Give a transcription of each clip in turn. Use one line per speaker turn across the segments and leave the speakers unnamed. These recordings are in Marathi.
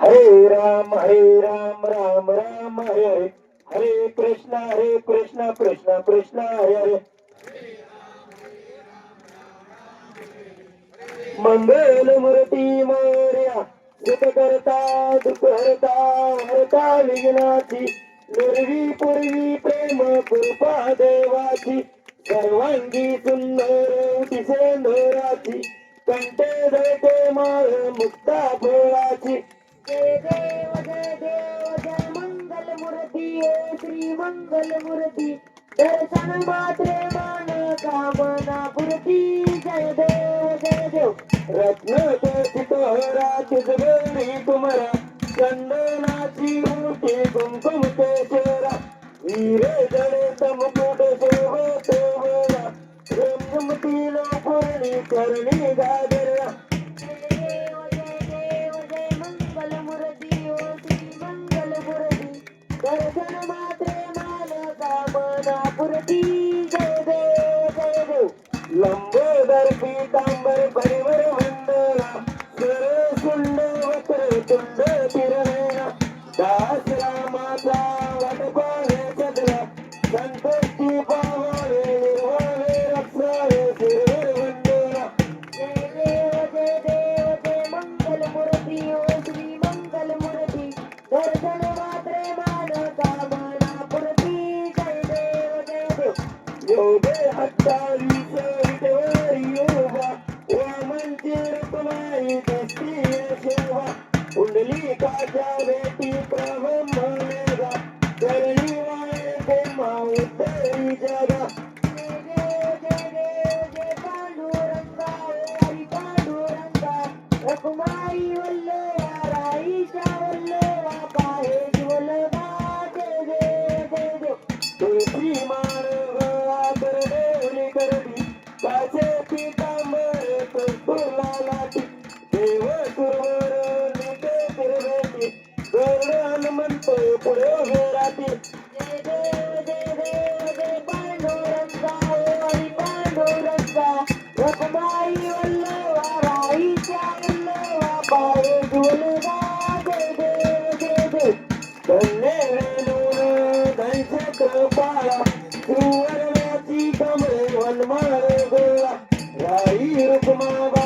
हरे राम हरे राम राम राम हरे हरे. हरे कृष्ण हरे कृष्ण कृष्ण कृष्ण हरे हरे. मंगल मूर्ती मोर्या. सुख करता दुख हरता हरता विघ्नाची. निर्वी पूर्वी प्रेम कृपा देवाची. सर्वांगी सुंदर दिसेंदराची. कंठे धरते माळ मुक्ता फळाची
जय देव जय देव जय मंगल मूर्ती श्री मंगल मूर्ती. दर्शन मात्रे मान कामना पुरती जय देव जय देव.
रत्न चितोहराची जगणी कुमरा. चंदनाची मोठी कुमकुम ते चेहरा. वीर जडे तमकुट करणी गाजरा
देव मंगल मूर्ती हो श्री मंगल मूर्ती दर्शन मात्रे पुरती जय देव जय देव
लंबोदर पीतांबर परिवर मंडला सुंड वक्र तुंड दास
देव
योगे अठ्ठावीस विटेवरी उभा वामनची रखमाई दिसती शोभा कुंडली काच्या भेटी प्रब्रह्मणेगा करणी वाळे ते माऊतरी जगा
जय देव जय देव जय पांडुरंगा ओ हरी पांडुरंगा रखुमाई
हनुमंत पुढे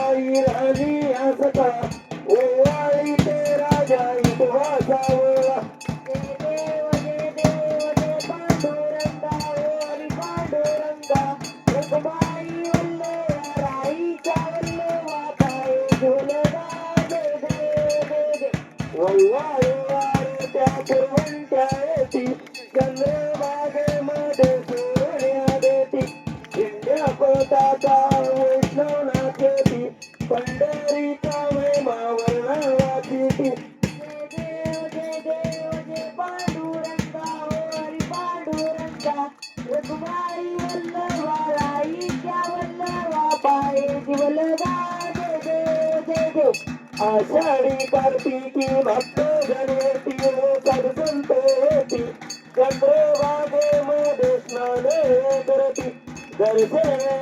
आषाढी कार्तिकी भक्त गणेती संत येती. चंद्रभागेमध्ये स्नान करती. दर्शनेला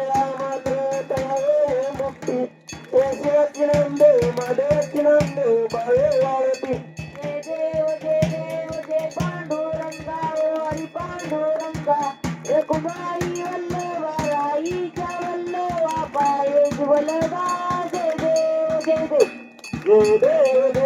पाये जिवलगा जय देव जय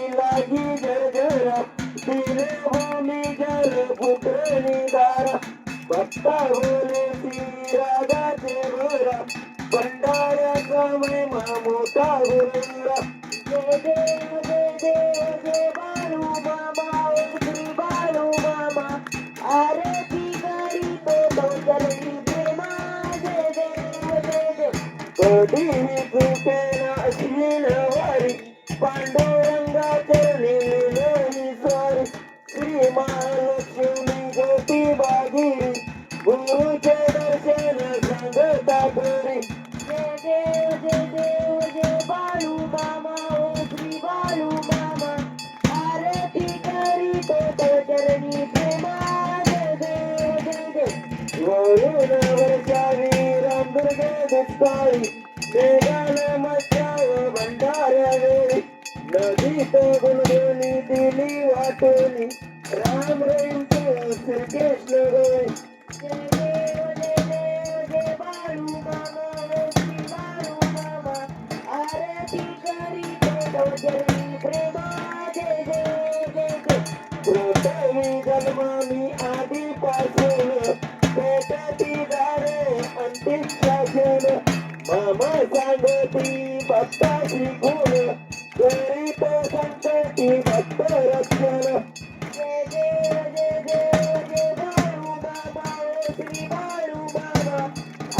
भंडाऱ्याचा महिमा मोठा होईल. पाळी दुष्काळी मेघान मध्याव भंडाऱ्या वेळी नदीत गुणगुणी दिली वाटोली. सांगती भक्ता शिकून करीत संतती भक्त रक्षण
जय देव जय देव जय बाळू मामा ओ श्री बाळू मामा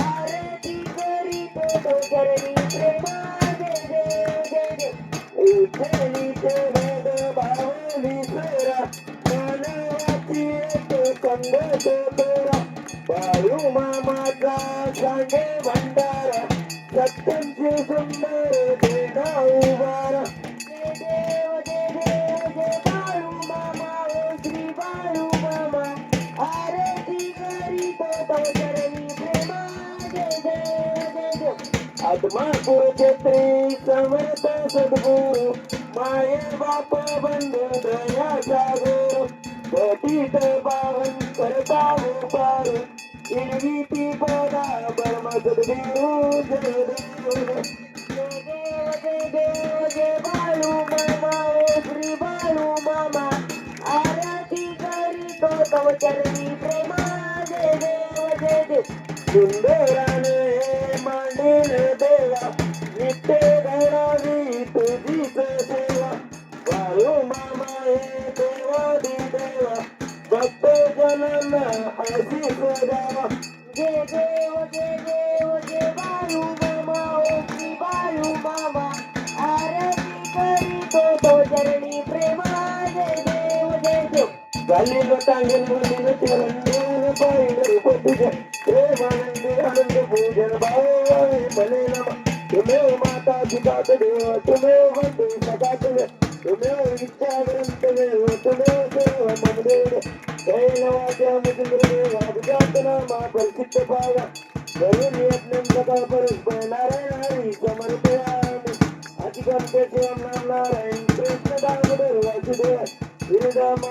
आरती करीतो तो चरणी प्रेमा जय देव जय देव
उठलीचे वेद बावली सेरा मानवाची एक संदेश तोरा सत्यांचे सुंदर देणा उभारा.
देव देव बाळू मामा ओ श्री बाळू मामा आरती करीतो तो चरणी प्रेमा. देव देव.
क्षेत्री समर्थ सद्गुरु. माये बाप बंधू दया गुरु. पतित पावन करता उपारू. इरवी ती पदा परम सद्गुरु जय देव
जय देव जय देव जय बाळू मामा ओ श्री बाळू मामा आरती करीतो
गालील टांगेल मुलीन चरण पाहिलं तुझे देवानंदी आनंद पूजन भावे भले नम. तुमेव हो माता पिता देव तुम्ही हो बंधू सखा तुम्ही तुमेव इच्छा ग्रंथ देव तुम्ही हो देव मम देव कैलवाच्या मुजुंद्र अभिजात नामा परिचित पाया करून येत सका परस्पर नारायण हरी समर्पयामि. अधिकंते शिवम नाम नारायण कृष्ण दामोदर वासुदेव. श्रीराम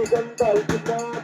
श्री संत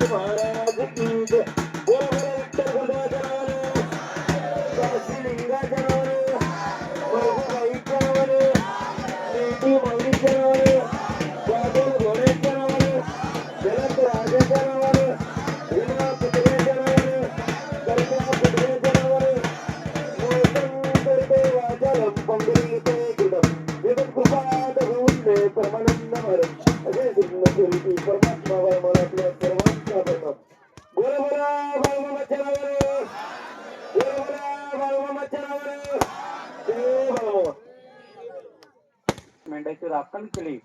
मेंढ्याची राखण केली.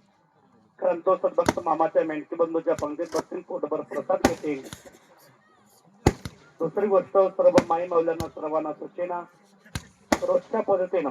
कारण तो सद्भक्त मामाच्या मेंढकी बंधूच्या पंक्तीत बसतील पोटभर प्रसाद घेतील. दुसरी गोष्ट सर्व माई मौल्यांना सर्वांना सूचना रोजच्या पद्धतीनं